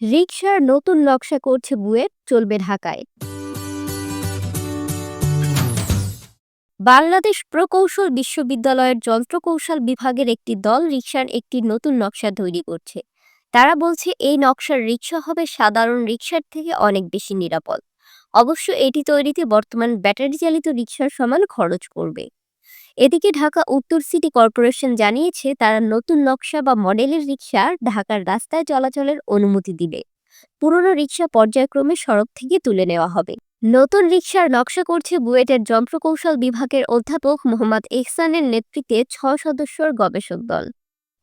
রিকশার নতুন নকশা করছে বুয়েট, চলবে ঢাকায়। বাংলাদেশ প্রকৌশল বিশ্ববিদ্যালয়ের যন্ত্রকৌশল বিভাগের একটি দল রিকশার একটি নতুন নকশা তৈরি করছে। তারা বলছে, এই নকশার রিকশা হবে সাধারণ রিকশার থেকে অনেক বেশি নিরাপদ। অবশ্য এটি তৈরিতে বর্তমান ব্যাটারি চালিত রিকশার সমান খরচ করবে। এদিকে ঢাকা উত্তর সিটি কর্পোরেশন জানিয়েছে, তারা নতুন নকশা বা মডেলের রিক্সা ঢাকার রাস্তায় চলাচলের অনুমতি দিবে। পুরনো রিক্সা পর্যায়ক্রমে সড়ক থেকে তুলে নেওয়া হবে। নতুন রিক্সার নকশা করছে বুয়েটের যন্ত্রকৌশল বিভাগের অধ্যাপক মোহাম্মদ এহসানের নেতৃত্বে ছয় সদস্যর গবেষক দল।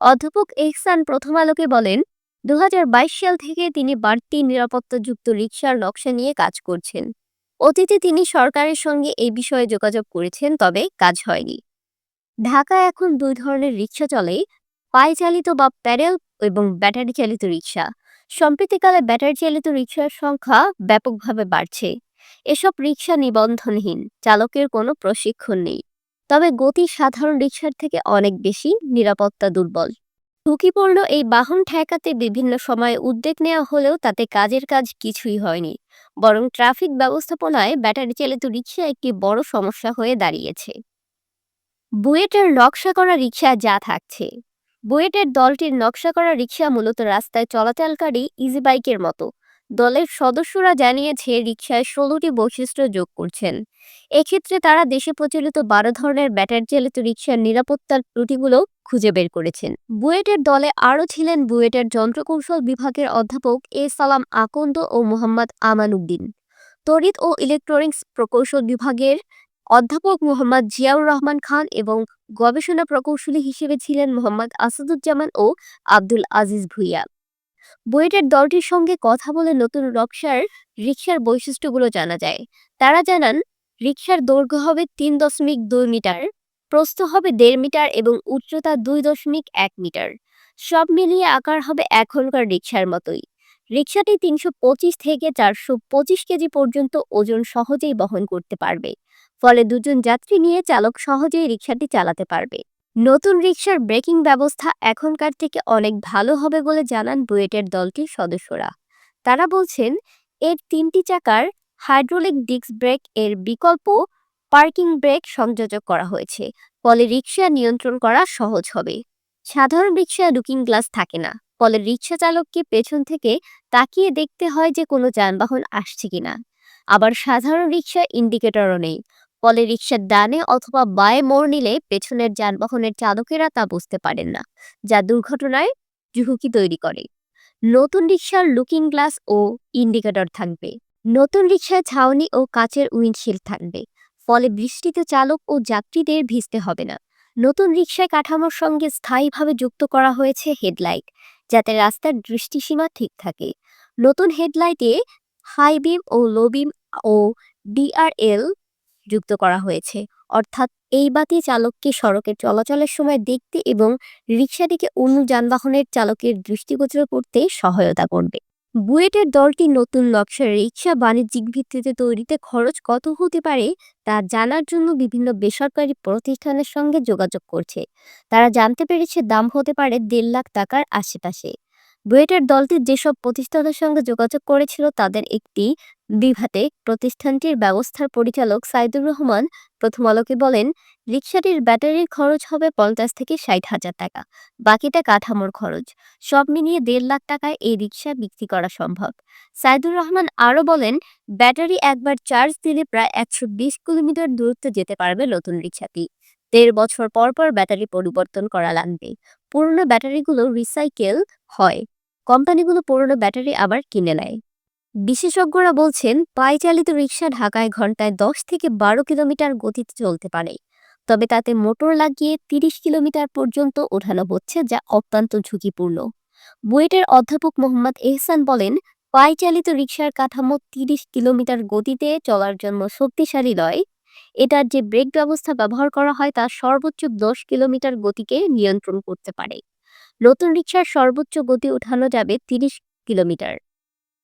অধ্যাপক এহসান প্রথম আলোকে বলেন দু হাজার বাইশ সাল থেকে তিনি বাড়তি নিরাপত্তাযুক্ত রিক্সার নকশা নিয়ে কাজ করছেন। অতীতে তিনি সরকারের সঙ্গে এই বিষয়ে যোগাযোগ করেছেন, তবে কাজ হয়নি। ঢাকায় এখন দুই ধরনের রিক্সা চলে পায়ে চালিত বা প্যাডেল এবং ব্যাটারি চালিত রিক্সা সম্প্রতিকালে ব্যাটারি চালিত রিক্সার সংখ্যা ব্যাপকভাবে বাড়ছে। এসব রিক্সা নিবন্ধনহীন, চালকের কোনো প্রশিক্ষণ নেই। তবে গতি সাধারণ রিক্সার থেকে অনেক বেশি, নিরাপত্তা দুর্বল। ঝুঁকিপূর্ণ এই বাহন ঠেকাতে বিভিন্ন সময়ে উদ্যোগ নেওয়া হলেও তাতে কাজের কাজ কিছুই হয়নি। বরং ট্রাফিক ব্যবস্থাপনায় ব্যাটারি চালিত রিক্সা একটি বড় সমস্যা হয়ে দাঁড়িয়েছে। বুয়েটের নকশা করা রিক্সা যা থাকছে। বুয়েটের দলটির নকশা করা রিক্সা মূলত রাস্তায় চলাচলকারী ইজি বাইকের মতো। দলের সদস্যরা জানিয়েছে, রিকশায় ষোলোটি বৈশিষ্ট্য যোগ করছেন। এক্ষেত্রে তারা দেশে প্রচলিত বারো ধরনের ব্যাটারি চালিত রিকশার নিরাপত্তার ত্রুটিগুলো খুঁজে বের করেছেন। বুয়েটের দলে আরও ছিলেন বুয়েটের যন্ত্রকৌশল বিভাগের অধ্যাপক এ সালাম আকন্দ ও মোহাম্মদ আমান উদ্দিন তড়িৎ ও ইলেকট্রনিক্স প্রকৌশল বিভাগের অধ্যাপক মোহাম্মদ জিয়াউর রহমান খান এবং গবেষণা প্রকৌশলী হিসেবে ছিলেন মোহাম্মদ আসাদুজ্জামান ও আব্দুল আজিজ ভুইয়া। বুয়েটের দলটির সঙ্গে কথা বলে নতুন নকশার রিক্সার বৈশিষ্ট্যগুলো জানা যায়। তারা জানান রিক্সার দৈর্ঘ্য হবে তিন দশমিক দুই মিটার, প্রস্থ হবে দেড় মিটার এবং উচ্চতা দুই দশমিক এক মিটার। সব মিলিয়ে আকার হবে এখনকার রিক্সার মতোই। রিক্সাটি তিনশো পঁচিশ থেকে চারশো পঁচিশ কেজি পর্যন্ত ওজন সহজেই বহন করতে পারবে, ফলে দুজন যাত্রী নিয়ে চালক সহজেই রিক্সাটি চালাতে পারবে। নতুন রিকশার ব্রেকিং ব্যবস্থা এখনকার থেকে অনেক ভালো হবে বলে জানান বুয়েটের দলটির সদস্যরা। তারা বলছেন, এর তিনটি চাকার হাইড্রোলিক ডিস্ক ব্রেক এর বিকল্প পার্কিং ব্রেক সংযোজক করা হয়েছে, ফলে রিকশা নিয়ন্ত্রণ করা সহজ হবে। সাধারণ রিকশায় লুকিং গ্লাস থাকে না, ফলে রিকশা চালককে পেছন থেকে তাকিয়ে দেখতে হয় যে কোনো যানবাহন আসছে কিনা। আবার সাধারণ রিকশায় ইন্ডিকেটরও নেই ফলে রিক্সার ডানে অথবা বায়ে মোড় নিলে পেছনের যানবাহনের চালকেরা তা বুঝতে পারেন না, যা দুর্ঘটনায় ঝুঁকি তৈরি করে। নতুন রিক্সার লুকিং গ্লাস ও ইন্ডিকেটর থাকবে। নতুন রিক্সায় ছাউনি ও কাচের উইন্ডশিল্ড থাকবে, ফলে বৃষ্টিতে চালক ও যাত্রীদের ভিজতে হবে না। নতুন রিক্সায় কাঠামোর সঙ্গে স্থায়ীভাবে যুক্ত করা হয়েছে হেডলাইট, যাতে রাস্তার দৃষ্টিসীমা ঠিক থাকে। নতুন হেডলাইটে হাই বিম ও লো বিম ও ডিআরএল যুক্ত করা হয়েছে। অর্থাৎ এই বাতি চালককে সড়কে চলাচলের সময় দেখতে এবং রিকশাটিকে অন্য যানবাহনের চালকের দৃষ্টিগোচর করতে সহায়তা করবে। বুয়েটের দলটি নতুন নকশার রিক্সা বাণিজ্যিক ভিত্তিতে তৈরিতে খরচ কত হতে পারে তা জানার জন্য বিভিন্ন বেসরকারি প্রতিষ্ঠানের সঙ্গে যোগাযোগ করছে। তারা জানতে পেরেছে দাম হতে পারে দেড় লাখ টাকার আশেপাশে। বুয়েটের দলটি যেসব প্রতিষ্ঠানের সঙ্গে যোগাযোগ করেছিল তাদের একটি বিভাতে প্রতিষ্ঠানটির ব্যবস্থার পরিচালক সাইদুর রহমান প্রথম আলোকে বলেন, রিকশাটির ব্যাটারির খরচ হবে পঞ্চাশ থেকে ষাট হাজার টাকা, বাকিটা কাঠামোর খরচ। সব মিলিয়ে দেড় লাখ টাকায় এই রিকশা বিক্রি করা সম্ভব। সাইদুর রহমান আরও বলেন, ব্যাটারি একবার চার্জ দিলে প্রায় একশো বিশ কিলোমিটার দূরত্ব যেতে পারবে নতুন রিকশাটি। দেড় বছর পর পর ব্যাটারি পরিবর্তন করা লাগবে। পুরনো ব্যাটারিগুলো রিসাইকেল হয়। কোম্পানিগুলো পুরনো ব্যাটারি আবার কিনে নেয়। বিশেষজ্ঞরা বলছেন পায়ে রিক্সা ঢাকায় ঘন্টায় দশ থেকে বারো কিলোমিটার গতিতে চলতে পারে। তবে তাতে মোটর লাগিয়ে তিরিশ কিলোমিটার পর্যন্ত ওঠানো হচ্ছে, যা অত্যন্ত ঝুঁকিপূর্ণ। বুয়েটের অধ্যাপক মোহাম্মদ এহসান বলেন পায়ে রিক্সার কাঠামো তিরিশ কিলোমিটার গতিতে চলার জন্য শক্তিশালী নয়। এটার যে ব্রেক ব্যবস্থা ব্যবহার করা হয়, তা সর্বোচ্চ দশ কিলোমিটার গতিকে নিয়ন্ত্রণ করতে পারে। নতুন রিক্সার সর্বোচ্চ গতি উঠানো যাবে তিরিশ কিলোমিটার।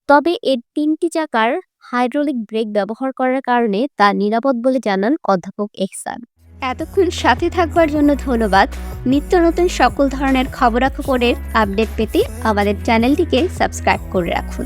তবে এর তিনটি চাকার হাইড্রোলিক ব্রেক ব্যবহার করার কারণে তা নিরাপদ বলে জানান অধ্যাপক এহসান। এতক্ষণ সাথে থাকবার জন্য ধন্যবাদ। নিত্য নতুন সকল ধরনের খবরাখবরের আপডেট পেতে আমাদের চ্যানেলটিকে সাবস্ক্রাইব করে রাখুন।